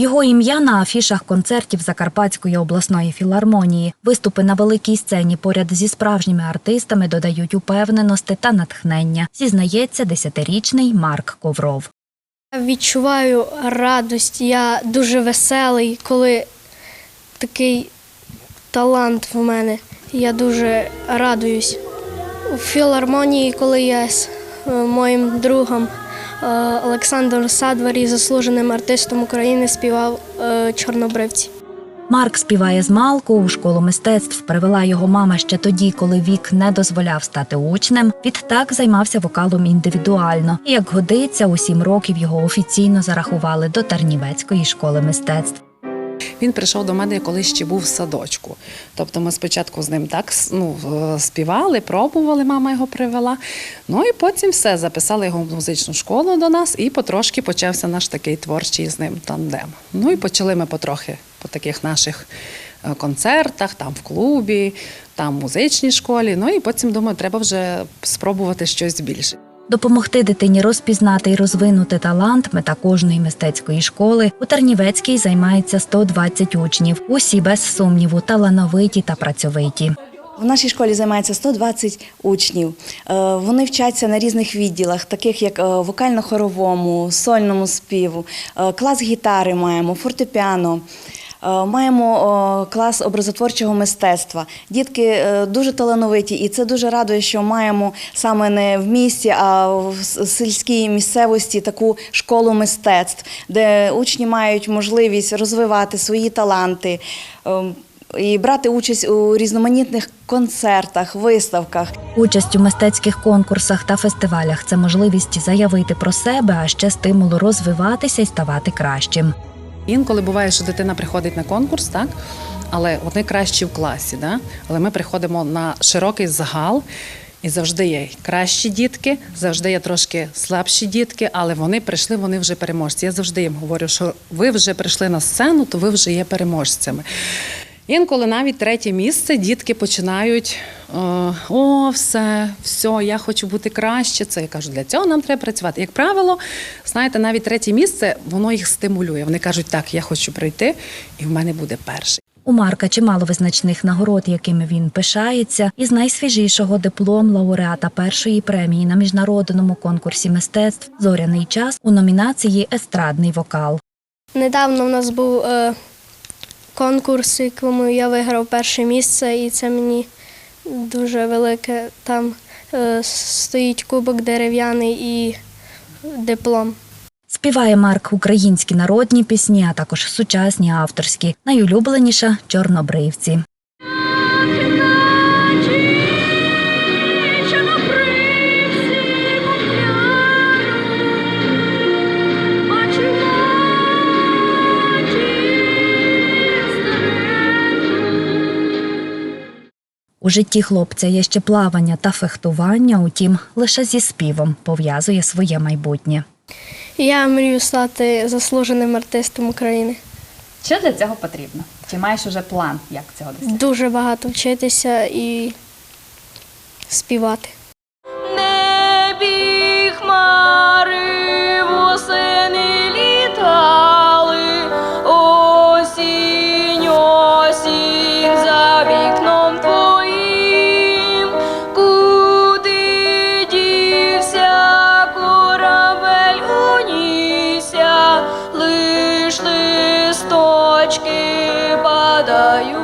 Його ім'я на афішах концертів Закарпатської обласної філармонії. Виступи на великій сцені поряд зі справжніми артистами додають упевненості та натхнення. Зізнається десятирічний Марк Ковров. Я Відчуваю радість. Я дуже веселий, коли такий талант в мене. Я дуже радуюсь. У філармонії, коли я з е, моїм другом е, Олександром Садварі, заслуженим артистом України, співав е, Чорнобривці. Марк співає з малку у школу мистецтв. Привела його мама ще тоді, коли вік не дозволяв стати учнем. Відтак займався вокалом індивідуально. І як годиться, у сім років його офіційно зарахували до Тарнівецької школи мистецтв. Він прийшов до мене, коли ще був в садочку. Тобто ми спочатку з ним так ну, е, співали, пробували, мама його привела. Ну і потім все, записали його в музичну школу до нас, і потрошки почався наш такий творчий з ним тандем. Ну і почали ми потрохи по таких наших е, концертах, там в клубі, там в музичній школі. Ну і потім думаю, треба вже спробувати щось більше. Допомогти дитині розпізнати і розвинути талант мета кожної мистецької школи у Тарнівецькій займається 120 учнів. Усі без сумніву талановиті та працьовиті. В нашій школі займається 120 учнів. Е, Вони вчаться на різних відділах, таких як е, вокально-хоровому, сольному співу, е, клас гітари маємо, фортепіано. Е, Маємо клас образотворчого мистецтва. Дітки е, дуже талановиті, і це дуже радує, що маємо саме не в місті, а в сільській місцевості таку школу мистецтв, де учні мають можливість розвивати свої таланти. е, і брати участь у різноманітних концертах, виставках. Участь у мистецьких конкурсах та фестивалях це можливість заявити про себе, а ще стимул розвиватися і ставати кращим. Інколи буває, що дитина приходить на конкурс, так? Але вони кращі в класі, да? але ми приходимо на широкий загал. І завжди є кращі дітки, завжди є трошки слабші дітки, але вони прийшли, вони вже переможці. Я завжди їм говорю, що ви вже прийшли на сцену, то ви вже є переможцями. Інколи навіть третє місце дітки починають е, о, все, все, я хочу бути краще. Це я кажу, для цього нам треба працювати. Як правило, знаєте, навіть третє місце воно їх стимулює. Вони кажуть, так, я хочу прийти, і в мене буде перший. У Марка чимало визначних нагород, якими він пишається, із найсвіжішого диплом лауреата першої премії на міжнародному конкурсі мистецтв Зоряний час у номінації Естрадний вокал. Недавно в нас був е, конкурс, в якому я виграв перше місце, і це мені дуже велике. Там е, стоїть кубок дерев'яний і диплом. Співає Марк українські народні пісні, а також сучасні авторські. Найулюбленіша чорнобривці. У житті хлопця є ще плавання та фехтування, утім, лише зі співом пов'язує своє майбутнє. Я мрію стати заслуженим артистом України. Що для цього потрібно? Чи маєш уже план, як цього досягти? Дуже багато вчитися і співати. Унісся, лиш листочки падають.